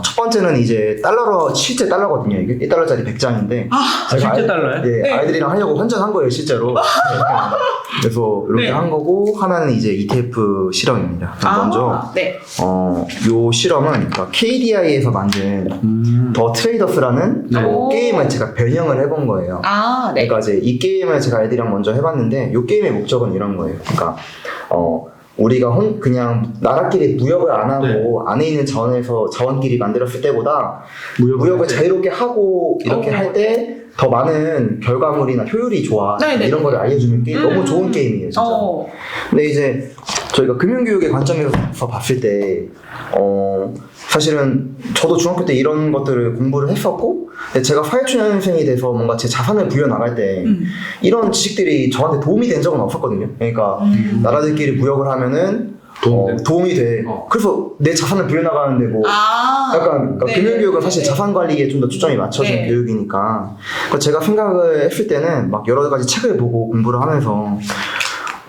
어, 첫 번째는 이제 달러로 실제 달러거든요. 이게 1달러짜리 100장인데 아, 실제 아이- 달러요? 예, 네. 아이들이랑 하려고 환전한 거예요, 실제로. 그래서 이렇게 네. 한 거고 하나는 이제 ETF 실험입니다. 먼저 아, 네. 어, 요 실험은 그러니까 KDI에서 만든 음. 더 트레이더스라는 네. 요 게임을 제가 변형을 해본 거예요. 아, 네. 그러니까 이제 이 게임을 제가 애들이랑 먼저 해봤는데 이 게임의 목적은 이런 거예요. 그러니까 어 우리가 혼 그냥 나라끼리 무역을 안 하고 네. 안에 있는 자원에서 자원끼리 만들었을 때보다 무역을 무역을. 자유롭게 하고 이렇게 어. 할 때 더 많은 결과물이나 효율이 좋아 네, 네. 이런 걸 알려주는 게 음. 너무 좋은 게임이에요 진짜. 어. 근데 이제 저희가 금융교육의 관점에서 봤을 때, 어, 사실은 저도 중학교 때 이런 것들을 공부를 했었고, 제가 사회초년생이 돼서 뭔가 제 자산을 부여나갈 때, 음. 이런 지식들이 저한테 도움이 된 적은 없었거든요. 그러니까, 음. 나라들끼리 무역을 하면은, 도움이 어, 돼. 도움이 돼. 어. 그래서 내 자산을 부여나가는데 뭐, 아. 약간 그러니까 네. 금융교육은 사실 자산 관리에 좀 더 초점이 맞춰진 네. 교육이니까 그러니까 제가 생각을 했을 때는 막 여러 가지 책을 보고 공부를 하면서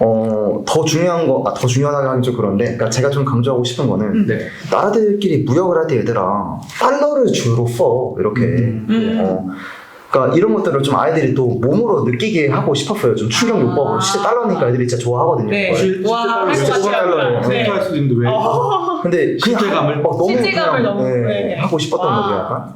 어, 더 중요한 거, 아, 더 중요하다고 하긴 좀 그런데, 그러니까 제가 좀 강조하고 싶은 거는, 음. 네. 나라들끼리 무역을 할 때 얘들아, 달러를 주로 써, 이렇게. 음. 음. 어, 그러니까 이런 것들을 좀 아이들이 또 몸으로 느끼게 하고 싶었어요. 좀 충격 아. 요법으로. 실제 달러니까 애들이 진짜 좋아하거든요. 네. 그걸. 실- 와, 실제. 달러로 네. 할 수도 있는데 왜? 어. 근데 그냥 실제감을? 막 너무 실제감을 그냥, 너무, 네, 네. 하고 싶었던 와. 거죠 약간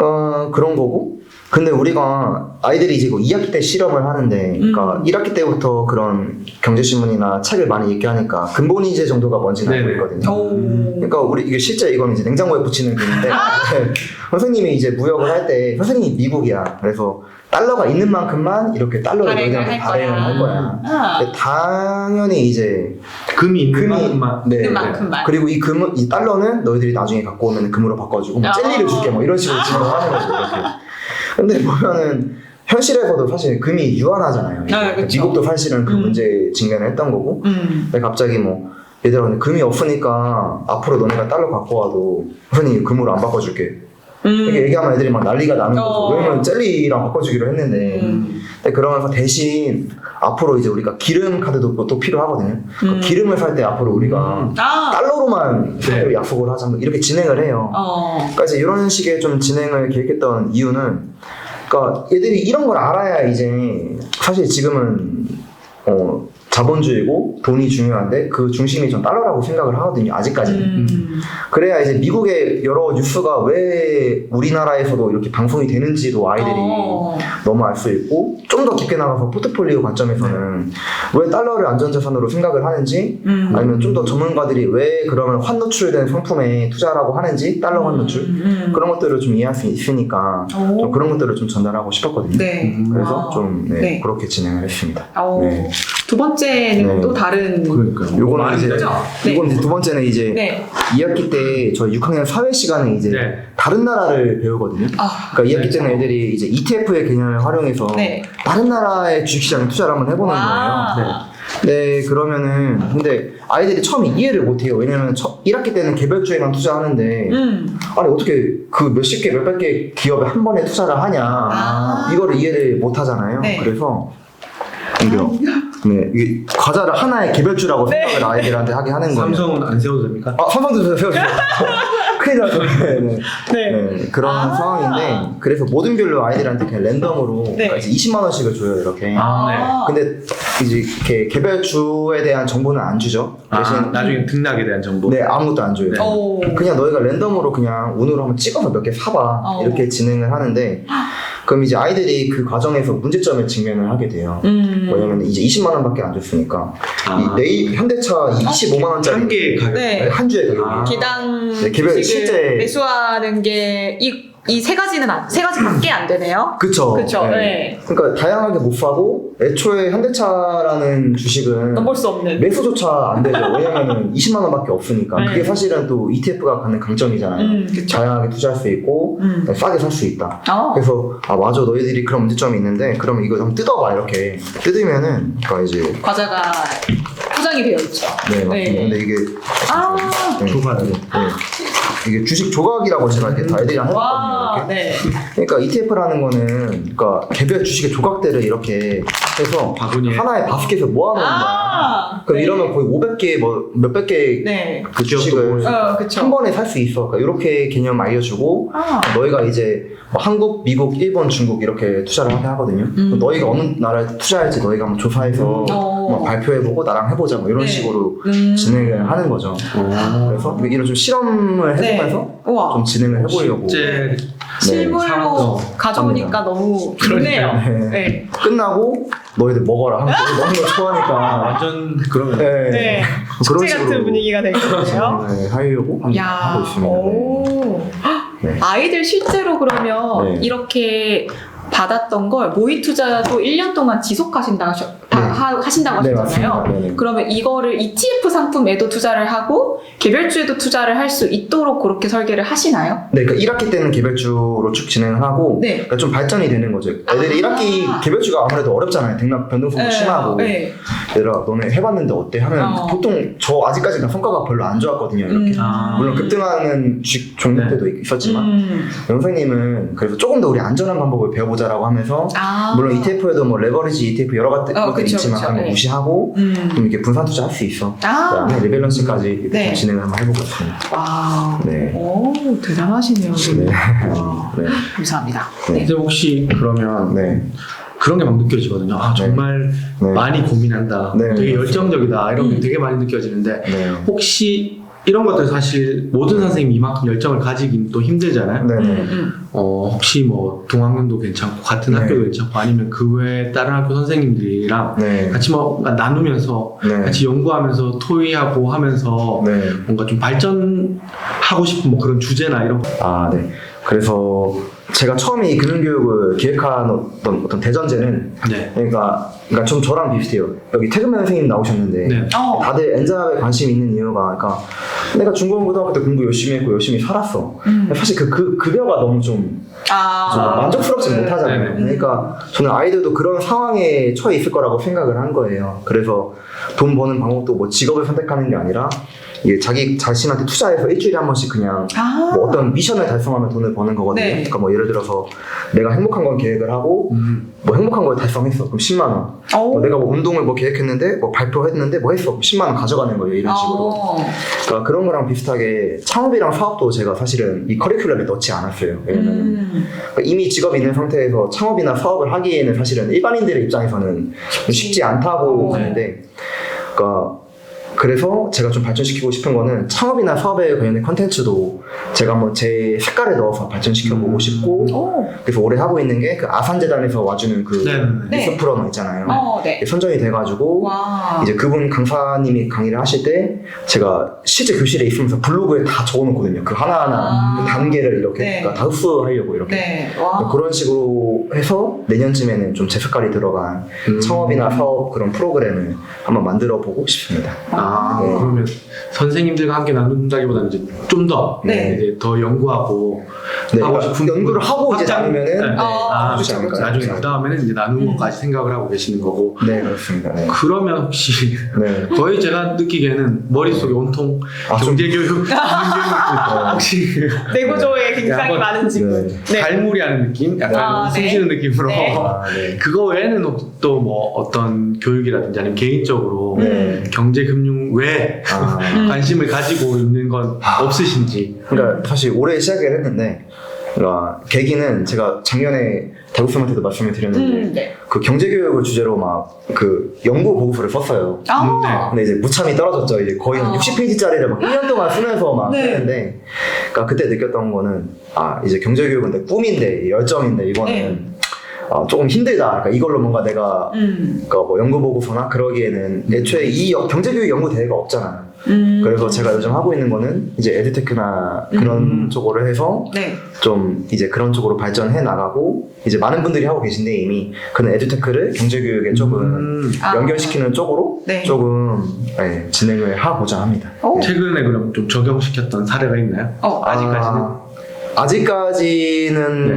어, 그런 거고 근데 우리가 아이들이 이제 2학기 때 실험을 하는데 그러니까 음. 1학기 때부터 그런 경제신문이나 책을 많이 읽게 하니까 근본 이제 정도가 뭔지는 알고. 있거든요 오. 그러니까 우리 이게 실제 이건 이제 냉장고에 붙이는 글인데 아. 네. 선생님이 이제 무역을 할 때 선생님이 미국이야 그래서 달러가 있는 만큼만 이렇게 달러를 할 발행을 거야. 할 거야 아. 근데 당연히 이제 금이 있는 금이 만큼만. 네. 있는 만큼만. 그리고 이 금은 이 달러는 너희들이 나중에 갖고 오면 금으로 바꿔주고 뭐 아. 젤리를 줄게 뭐 이런 식으로 진행하는 거죠 이렇게. 근데 보면은 현실에서도 사실 금이 유한하잖아요. 아, 그쵸. 미국도 사실은 그 음. 문제 직면을 했던 거고. 음. 근데 갑자기 뭐 얘들아 근데 금이 없으니까 앞으로 너네가 달러 갖고 와도 선생님 금으로 안 바꿔줄게. 음. 이렇게 얘기하면 애들이 막 난리가 나는 거죠. 어. 왜냐면 젤리랑 바꿔주기로 했는데. 음. 근데 그러면서 대신 앞으로 이제 우리가 기름 카드도 또 필요하거든요. 그 음. 기름을 살 때 앞으로 우리가 아. 달러로만 네. 약속을 하자 뭐 이렇게 진행을 해요. 어. 그러니까 이제 이런 식의 좀 진행을 계획했던 이유는 그러니까 얘들이 이런 걸 알아야 이제 사실 지금은 어 자본주의고 돈이 중요한데 그 중심이 전 달러라고 생각을 하거든요 아직까지는 음. 그래야 이제 미국의 여러 뉴스가 왜 우리나라에서도 이렇게 방송이 되는지도 아이들이 어. 너무 알 수 있고 좀 더 깊게 나가서 포트폴리오 관점에서는 왜 달러를 안전자산으로 생각을 하는지 음. 아니면 좀 더 전문가들이 왜 그러면 환 노출된 상품에 투자라고 하는지 달러 환 노출 음. 그런 것들을 좀 이해할 수 있으니까 오. 좀 그런 것들을 좀 전달하고 싶었거든요. 네. 음, 그래서 아. 좀 네, 네. 그렇게 진행을 했습니다. 어. 네. 두 번째는 네. 또 다른. 그러니까요. 요거는 이제? 네. 이건 이제 두 번째는 이제 네. 2학기 때 저희 6학년 사회 시간에 이제 네. 다른 나라를 배우거든요. 아. 그러니까 2학기 네. 때는 애들이 이제 ETF의 개념을 활용해서 네. 다른 나라의 주식시장에 투자를 한번 해보는 거예요. 와. 네, 그러면은 근데 아이들이 처음에 이해를 못해요. 왜냐면 첫 1학기 때는 개별주에만 투자하는데 음. 아니 어떻게 그 몇십 개 몇백 개 기업에 한 번에 투자를 하냐 아. 이거를 이해를 못 하잖아요. 네. 그래서 이게요. 네, 이게 과자를 하나의 개별주라고 네. 생각을 아이들한테 하게 하는 거예요. 삼성은 안 세워도 됩니까? 아, 삼성도 세워주세요. 큰일 나죠. 네, 네. 네. 네, 그런 아. 상황인데 그래서 모든 별로 아이들한테 그냥 랜덤으로 네. 그러니까 이제 20만 원씩을 줘요 이렇게. 아, 네. 근데 이제 이렇게 개별주에 대한 정보는 안 주죠. 대신 아, 나중에 등락에 대한 정보. 네 아무것도 안 줘요. 네. 오. 그냥 너희가 랜덤으로 그냥 운으로 한번 찍어서 몇 개 사봐 어. 이렇게 진행을 하는데 그럼 이제 아이들이 그 과정에서 문제점에 직면을 하게 돼요. 음. 왜냐면 이제 20만 원밖에 안 줬으니까 아. 이 내일 현대차 25만 원짜리 한 개의 가격. 네. 한 주에 가격이 아. 기당 네, 개별- 주식을 실제- 매수하는 게 이 이 세 가지는 안, 세 가지밖에 안 되네요. 그쵸. 그쵸. 네. 그러니까 다양하게 못 사고 애초에 현대차라는 주식은 넘볼 수 없는. 매수조차 안 되죠. 왜냐면은 20만 원밖에 없으니까 네. 그게 사실은 또 ETF가 갖는 강점이잖아요. 음. 다양하게 투자할 수 있고 음. 싸게 살 수 있다. 어. 그래서 아 맞아 너희들이 그런 문제점이 있는데 그럼 이거 좀 뜯어봐 이렇게 뜯으면은 그러니까 이제 과자가 포장이 되어 있죠. 네 맞습니다. 네. 근데 이게 아. 네, 조각. 네, 네. 이게 주식 조각이라고 제가 이렇게 다 애들이랑 해봤거든요. 와. 이렇게. 네. 그러니까 ETF라는 거는 그러니까 개별 주식의 조각들을 이렇게 해서 바구니에 하나의 바스켓에 모아놓은 거야. 아, 그럼 네. 이러면 거의 500개 뭐 몇백 개 네. 그 기업도 주식을 모을 수 어, 그쵸. 한 번에 살 수 있어. 그러니까 이렇게 개념 알려주고 아, 너희가 이제 뭐 한국, 미국, 일본, 중국 이렇게 투자를 하게 하거든요. 음. 너희가 어느 나라에 투자할지 너희가 한번 조사해서 음. 어. 뭐 발표해보고 나랑 해보자 뭐 이런 네. 식으로 음. 진행을 하는 거죠. 그래서 이런 좀 실험을 네. 해보면서 우와. 좀 진행을 해보려고 실제 실물로 상황도 가져오니까 너무 좋네요. 네. 네. 끝나고 너희들 먹어라 하면 너희 먹는 거 좋아하니까 완전 그러면 네. 네. 그런 축제 같은 식으로 분위기가 되겠네요. 네, 하려고 야, 하고 있습니다. 네. 오. 네. 아이들 실제로 그러면 네. 이렇게 받았던 걸 모의 투자도 1년 동안 지속하신다고 하셔, 다 네. 하, 하신다고 네, 하셨잖아요. 맞습니다. 네, 네. 그러면 이거를 ETF 상품에도 투자를 하고 개별주에도 투자를 할 수 있도록 그렇게 설계를 하시나요? 네, 그러니까 1학기 때는 개별주로 쭉 진행을 하고 네. 그러니까 좀 발전이 되는 거죠. 애들이 아. 1학기 개별주가 아무래도 어렵잖아요. 등락 변동성도 심하고 네. 얘들아 너네 해봤는데 어때? 하면 어. 보통 저 아직까지 는 성과가 별로 안 좋았거든요. 이렇게 음. 아. 물론 급등하는 주식 종목 네. 때도 있었지만 음. 영생님은 그래서 조금 더 우리 안전한 방법을 배워보자라고 하면서 아. 물론 ETF에도 뭐 레버리지 ETF 여러 가지 어, 것들이 그쵸, 그쵸. 그런 거 네. 무시하고 음. 좀 이렇게 분산 투자 할 수 있어. 아. 그다음에 리밸런스까지 이렇게 네. 좀 진행을 한번 해보고 있습니다. 와. 네. 오, 대단하시네요. 네. 와, 네. 감사합니다. 네. 근데 혹시 그러면 네. 그런 게 막 느껴지거든요. 아 정말 네. 많이 고민한다. 네, 되게. 열정적이다. 이런 게 음. 되게 많이 느껴지는데 네. 혹시 이런 것들 사실 모든 선생님이 이만큼 열정을 가지긴 또 힘들잖아요. 네. 음, 네. 음. 어, 혹시 뭐 동학년도 괜찮고 같은 네. 학교도 괜찮고 아니면 그 외에 다른 학교 선생님들이랑 네. 같이 뭐 나누면서 네. 같이 연구하면서 토의하고 하면서 네. 뭔가 좀 발전하고 싶은 뭐 그런 주제나 이런 거. 아, 네. 그래서 제가 처음에 이 금융교육을 기획한 어떤, 어떤 대전제는 네. 그러니까, 그러니까 좀 저랑 비슷해요. 여기 태근만 선생님 나오셨는데 네. 어. 다들 엔잡에 관심 있는 이유가 그러니까 내가 중고등고등학교 때 공부 열심히 했고 열심히 살았어. 음. 사실 그, 그 급여가 너무 좀, 아. 좀 만족스럽지 네. 못하잖아요. 네. 그러니까 저는 아이들도 그런 상황에 처해 있을 거라고 생각을 한 거예요. 그래서 돈 버는 방법도 뭐 직업을 선택하는 게 아니라 이게 자기 자신한테 투자해서 일주일에 한 번씩 그냥 아. 뭐 어떤 미션을 달성하면 돈을 버는 거거든요. 네. 그러니까 뭐 예를 들어서 내가 행복한 건 계획을 하고 음. 뭐 행복한 걸 달성했어. 그럼 10만 원. 오. 뭐 내가 뭐 운동을 뭐 계획했는데 뭐 발표했는데 뭐 했어. 그럼 10만 원 가져가는 거예요. 이런 식으로. 어. 그러니까 그런 거랑 비슷하게 창업이랑 사업도 제가 사실은 이 커리큘럼에 넣지 않았어요. 왜냐면 음. 그러니까 이미 직업이 있는 상태에서 창업이나 사업을 하기에는 사실은 일반인들의 입장에서는 쉽지 않다고 어. 보는데, 그러니까 그래서 제가 좀 발전시키고 싶은 거는 창업이나 사업에 관련된 컨텐츠도 제가 한번 제 색깔을 넣어서 발전시켜 보고 음. 싶고, 오. 그래서 올해 하고 있는 게 그 아산재단에서 와주는 그 네. 네. 뉴스 프로너 있잖아요. 어, 네. 선정이 돼가지고 와. 이제 그분 강사님이 강의를 하실 때 제가 실제 교실에 있으면서 블로그에 다 적어놓거든요. 그 하나하나 아. 그 단계를 이렇게 네. 그러니까 다 흡수하려고 이렇게 네. 와. 그런 식으로 해서 내년쯤에는 좀 제 색깔이 들어간 음. 창업이나 사업 그런 프로그램을 한번 만들어 보고 싶습니다. 아, 네. 그러면 선생님들과 함께 나눈다기보다는 이제 좀 더 네. 이제 더 연구하고 네, 하고 싶은 연구를 하고 이제 확장- 나누면은 네, 네. 어, 아, 그렇지 그렇죠. 않을까요? 나중에 그렇죠. 그 다음에는 이제 나누는 음. 것까지 생각을 하고 계시는 거고 네 그렇습니다. 네. 그러면 혹시 네. 거의 제가 느끼기에는 머릿속에 온통 아, 좀- 경제교육, 기능교육 혹시 내구조에 굉장히 한번- 많은 질문. 네. 네. 갈무리 하는 느낌? 약간 아, 네. 숨쉬는 느낌으로 네. 아, 네. 그거 외에는 또 뭐 어떤 교육이라든지 아니면 개인적으로 네. 경제 금융 외에 아, 음. 관심을 가지고 있는 건 없으신지 그러니까 사실 올해 시작을 했는데 그러니까 계기는 제가 작년에 대구쌤한테도 말씀을 드렸는데 음, 네. 그 경제교육을 주제로 막 그 연구 보고서를 썼어요. 아. 근데 이제 무참히 떨어졌죠. 이제 거의 한 아. 60페이지짜리를 막 1년 동안 쓰면서 막 네. 했는데, 그러니까 그때 느꼈던 거는 아 이제 경제교육은 내 꿈인데 열정인데 이거는 네. 아, 조금 힘들다. 그러니까 이걸로 뭔가 내가 음. 그러니까 뭐 연구 보고서나 그러기에는 애초에 이 여- 경제교육 연구 대회가 없잖아요. 음. 그래서 제가 요즘 하고 있는 거는 이제 에듀테크나 그런 음. 쪽으로 해서 네. 좀 이제 그런 쪽으로 발전해 나가고 이제 많은 분들이 하고 계신데 이미 그런 에듀테크를 경제교육에 조금 음, 아. 연결시키는 쪽으로 네. 조금 네, 진행을 하고자 합니다. 오. 최근에 그럼 좀 적용시켰던 사례가 있나요? 어. 아직까지는? 아, 아직까지는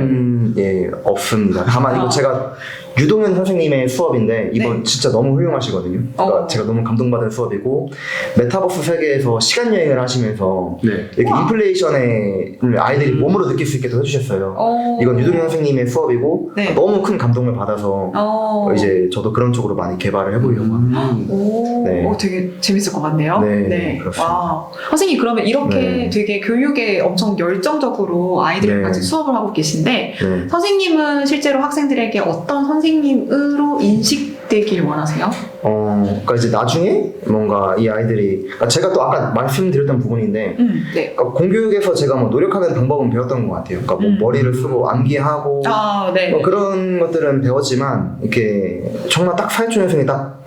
예 없습니다. 다만 아. 이거 제가 유동현 선생님의 수업인데 이번 네. 진짜 너무 훌륭하시거든요. 그러니까 어. 제가 너무 감동받은 수업이고 메타버스 세계에서 시간 여행을 하시면서 네. 이렇게 우와. 인플레이션에 아이들이 음. 몸으로 느낄 수 있게 도 해주셨어요. 어. 이건 유동현 선생님의 수업이고 네. 너무 큰 감동을 받아서 어. 이제 저도 그런 쪽으로 많이 개발을 해보려고 합니다. 음. 오, 네. 오, 되게 재밌을 것 같네요. 네, 그렇습니다. 와. 선생님, 그러면 이렇게 네. 되게 교육에 엄청 열정적으로 아이들과 네. 같이 수업을 하고 계신데, 네. 선생님은 실제로 학생들에게 어떤 선생 님으로 인식되길 원하세요? 어, 그러니까 이제 나중에 뭔가 이 아이들이 그러니까 제가 또 아까 말씀드렸던 부분인데 음, 네. 그러니까 공교육에서 제가 뭐 노력하는 방법은 배웠던 것 같아요. 그러니까 뭐 음. 머리를 쓰고 암기하고 아, 네. 뭐 그런 것들은 배웠지만 이렇게 정말 딱 사회초년생이 딱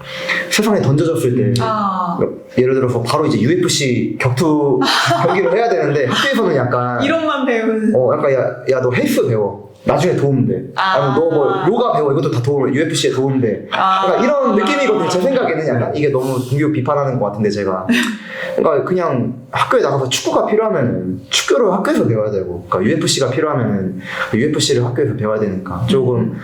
세상에 던져졌을 때 아, 예를 들어서 바로 이제 UFC 격투 경기를 해야 되는데 학교에서는 약간 이론만 배운. 어 약간 야야 너 헬스 배워 나중에 도움돼 아. 아니면 너뭐 요가 배워 이것도 다 도움 UFC에 도움돼 아. 그러니까 이런 느낌이거든요. 제 생각에는 약간 이게 너무 공교육 비판하는 것 같은데 제가 그러니까 그냥 학교에 나가서 축구가 필요하면은 축구를 학교에서 배워야 되고, 그러니까 UFC가 필요하면은 UFC를 학교에서 배워야 되니까 조금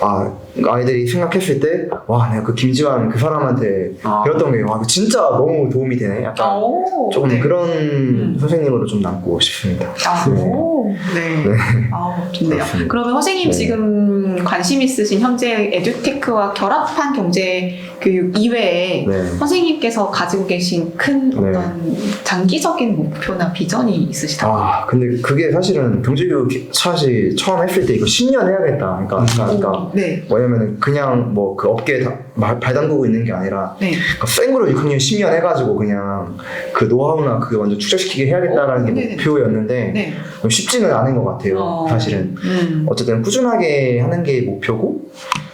아 아이들이 생각했을 때 와 내가 그 김지환 그 사람한테 아. 배웠던 게 와 진짜 너무 도움이 되네. 약간 오, 조금 네. 그런 음. 선생님으로 좀 남고 싶습니다. 아, 네. 오, 네. 네. 아, 좋네요. 그렇습니다. 그러면 선생님 네. 지금 관심 있으신 현재 에듀테크와 결합한 경제 교육 이외에 네. 선생님께서 가지고 계신 큰 네. 어떤 장기적인 목표나 비전이 있으시다고? 아 근데 그게 사실은 경제교육 사실 처음 했을 때 이거 10년 해야겠다. 그러니까, 그러니까, 그러니까 네. 뭐냐 면은 그냥 뭐그 업계에 다, 발, 발 담그고 있는 게 아니라 네. 그러니까 생으로 6학년 10년 해가지고 그냥 그 노하우나 그게 완전 축적시키게 해야겠다라는 어, 게 네네. 목표였는데 네. 쉽지는 않은 것 같아요 어. 사실은 음. 어쨌든 꾸준하게 하는 게 목표고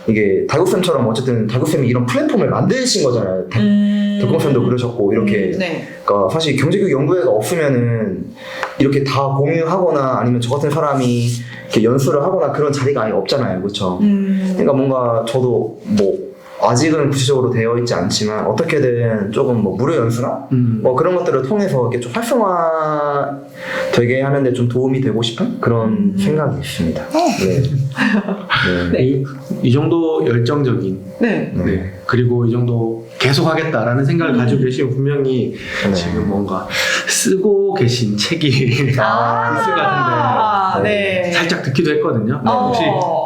이게 달구쌤처럼 어쨌든 달구쌤이 이런 플랫폼을 만드신 거잖아요 다- 음. 덕공쌤도 그러셨고 이렇게 음, 네. 그러니까 사실 경제교육 연구회가 없으면은 이렇게 다 공유하거나 아니면 저 같은 사람이 이렇게 연수를 하거나 그런 자리가 아예 없잖아요 그렇죠 음. 그러니까 뭔가 저도 뭐 아직은 구체적으로 되어 있지 않지만 어떻게든 조금 뭐 무료 연수나 음. 뭐 그런 것들을 통해서 이렇게 좀 활성화 되게 하는데 좀 도움이 되고 싶은 그런 음. 생각이 있습니다. 네. 네. 네. 이, 이 정도 열정적인 네. 네. 네. 그리고 이 정도 계속 하겠다라는 생각을 음. 가지고 계시면 분명히 네. 지금 뭔가 쓰고 계신 책이 아, 있을 것 아, 같은데. 네. 살짝 듣기도 했거든요. 어. 혹시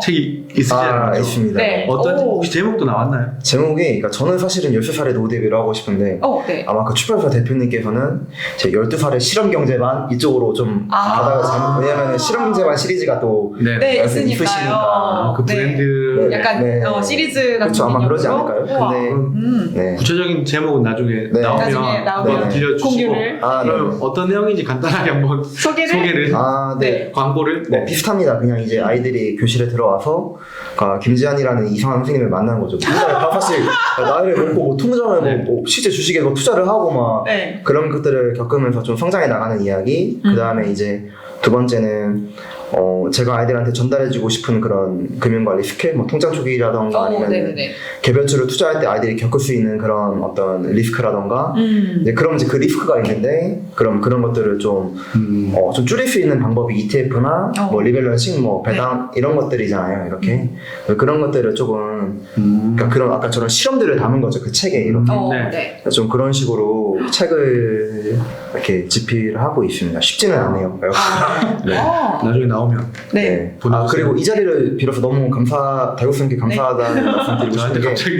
책이 있으시지 아, 않나요? 있습니다. 네. 어떤 오. 혹시 제목도 나왔나요? 제목이 그러니까 저는 사실은 13살에 노 데뷔를 하고 싶은데 어, 네. 아마 그 출판사 대표님께서는 제 12살에 실험 경제반 이쪽으로 좀 아. 가다가 잘못 왜냐면 실험 경제반 시리즈가 또 네. 네, 말씀 있으니까요. 있으시니까. 그 네. 브랜드 약간 네. 어, 시리즈 같은 그쵸, 아마 그러지 개념으로? 않을까요? 우와. 근데- 음. 네. 구체적인 제목은 나중에 네. 나오면, 나중에 나오면 한번 들려주시고 공유를 아, 네. 어떤 내용인지 간단하게 한번 소개를 소개를 아, 네. 네. 광고를 뭐 비슷합니다. 그냥 이제 아이들이 교실에 들어와서 그 김지한이라는 이상한 선생님을 만나는 거죠. 맨날 다 사실 나이를 먹고 뭐 통장을 네. 뭐, 뭐 실제 주식에 뭐 투자를 하고 막 네. 그런 것들을 겪으면서 좀 성장해 나가는 이야기. 그 다음에 이제 두 번째는 어 제가 아이들한테 전달해주고 싶은 그런 금융관리 스킬, 뭐 통장 초기라던가 어, 아니면 네네네. 개별주를 투자할 때 아이들이 겪을 수 있는 그런 어떤 리스크라던가 음. 이제 그럼 이제 그 리스크가 있는데 그럼 그런 것들을 좀 음. 어, 좀 줄일 수 있는 방법이 ETF나 어. 뭐 리밸런싱, 뭐 배당 이런 것들이잖아요. 이렇게 그런 것들을 조금 음. 그러니까 그런 아까 저런 실험들을 담은 거죠 그 책에 이렇게 어, 네. 네. 좀 그런 식으로 책을 이렇게 집필을 하고 있습니다. 쉽지는 않네요. 아, 네. 어. 나중에 나오면 네. 아 보내주세요. 그리고 이 자리를 빌어서 너무 감사 달고쌤께 감사하다는 말씀드리고 저한테 싶은 게 갑자기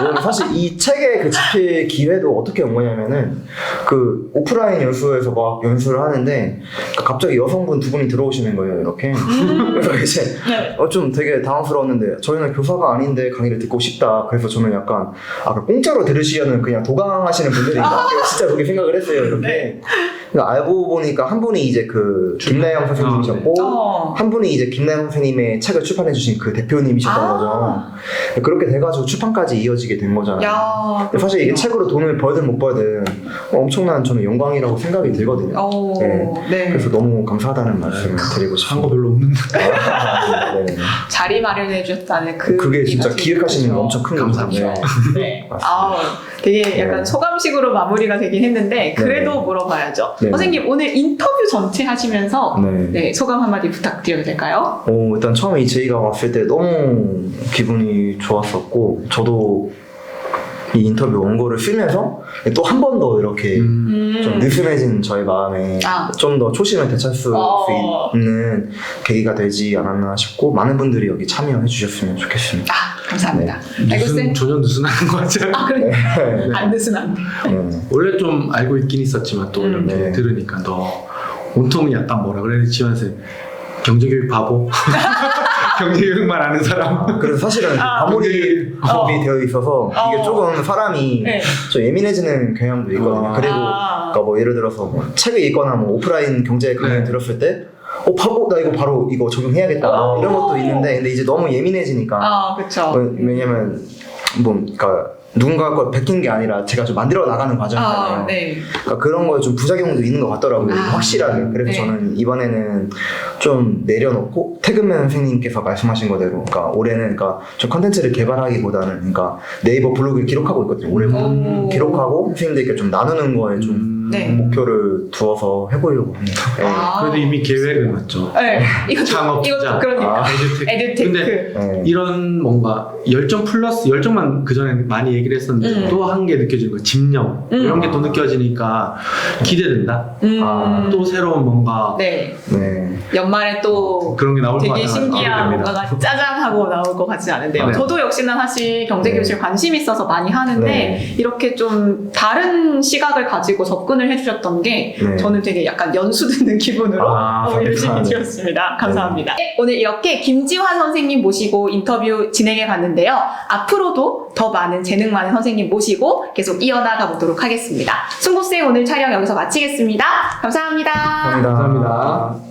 왜냐면 사실 이 책의 그 집필 기회도 어떻게 온 거냐면은 그 오프라인 연수에서 막 연수를 하는데 갑자기 여성분 두 분이 들어오시는 거예요 이렇게 그래서 이제 네. 어, 좀 되게 당황스러웠는데 저희는 교사가 아닌데 강의를 듣고 싶다 그래서 저는 약간 아 그럼 공짜로 들으시려는 그냥 도강하시는 분들인가 진짜 그렇게 생각을 했어요 이렇게 네. 그러니까 알고 보니까 한 분이 이제 그 김나영 선생님이셨고 어. 한 분이 이제 김나영 선생님의 책을 출판해 주신 그 대표님이셨던 아. 거죠 그렇게 돼가지고 출판까지 이어지게 된 거잖아요 야. 근데 사실 이게. 책으로 돈을 벌든 못 벌든 엄청난 저는 영광이라고 생각이 들거든요. 어. 네. 네. 그래서 너무 감사하다는 말씀을 드리고 한거 싶습니다. 별로 없는데 아, 네, 네. 자리 마련해 주셨다는 그 그게 진짜 기획하시는 게 그렇죠. 엄청 큰 감사합니다. 거죠. 네. 네. 아, 되게 약간 네. 소감식으로 마무리가 되긴 했는데 그래도 네. 물어봐야죠. 네. 선생님 오늘 인터뷰 전체 하시면서 네. 네, 소감 한마디 부탁드려도 될까요? 어, 일단 처음에 이 제의가 왔을 때 너무 기분이 좋았었고 저도 이 인터뷰 원고를 쓰면서 또 한 번 더 이렇게 음. 좀 느슨해진 저의 마음에 아. 좀 더 초심을 되찾을 어. 수 있는 계기가 되지 않았나 싶고 많은 분들이 여기 참여해 주셨으면 좋겠습니다. 아, 감사합니다. 알고쌤? 무슨 전혀 느슨한 것 같지 않아요? 아, 그래. 네. 안 느슨한데. 네. 원래 좀 알고 있긴 있었지만 또 음. 이렇게 네. 들으니까 더 온통이 약간 뭐라 그래야 되지 지원생 경제교육 바보 경제교육만 아는 사람 그래서 사실은 아. 과몰입 어. 이 되어 있어서 이게 어. 조금 사람이 네. 좀 예민해지는 경향도 있거든요. 아. 그리고 아. 그러니까 뭐 예를 들어서 뭐 책을 읽거나 뭐 오프라인 경제 강의 네. 들었을 때 어, 바로 나 이거 바로 이거 적용해야겠다 어. 이런 것도 있는데 근데 이제 너무 예민해지니까 아, 그쵸. 어, 왜냐면 뭐 그러니까 누군가 걸 베낀 게 아니라 제가 좀 만들어 나가는 과정이잖아요. 아, 네. 그러니까 그런 거에 좀 부작용도 있는 것 같더라고요. 아. 확실하게. 그래서 네. 저는 이번에는 좀 내려놓고 태근맨 선생님께서 말씀하신 거대로 그러니까 올해는 그러니까 좀 컨텐츠를 개발하기보다는 그러니까 네이버 블로그를 기록하고 있거든요. 올해부터 오. 기록하고 선생님들께 좀 나누는 거에 좀 음. 네. 목표를 두어서 해보려고 합니다. 네. 아. 그래도 이미 계획은 맞죠 네. 이것도, 창업 이것도 투자. 그러니까. 아. 에듀테크. 근데 네. 이런 뭔가 열정 플러스 열정만 그 전에 많이 얘기를 했었는데 음. 또한 게 느껴지는 거 집념 음. 이런 게 또 느껴지니까 기대된다 음. 아, 또 새로운 뭔가 네. 네. 연말에 또 그런 게 나올 것 되게 같아요 신기한 기대됩니다. 뭔가가 짜잔하고 나올 것 같지 않은데요. 네. 저도 역시나 사실 경제교실 관심 있어서 많이 하는데 네. 이렇게 좀 다른 시각을 가지고 접근을 해주셨던 게 네. 저는 되게 약간 연수 듣는 기분으로 아, 너무 열심히 감사합니다. 들었습니다. 감사합니다. 네, 오늘 이렇게 김지화 선생님 모시고 인터뷰 진행해 봤는데요. 앞으로도 더 많은 재능 많은 선생님 모시고 계속 이어나가 보도록 하겠습니다. 순고쌤 오늘 촬영 여기서 마치겠습니다. 감사합니다. 감사합니다. 감사합니다.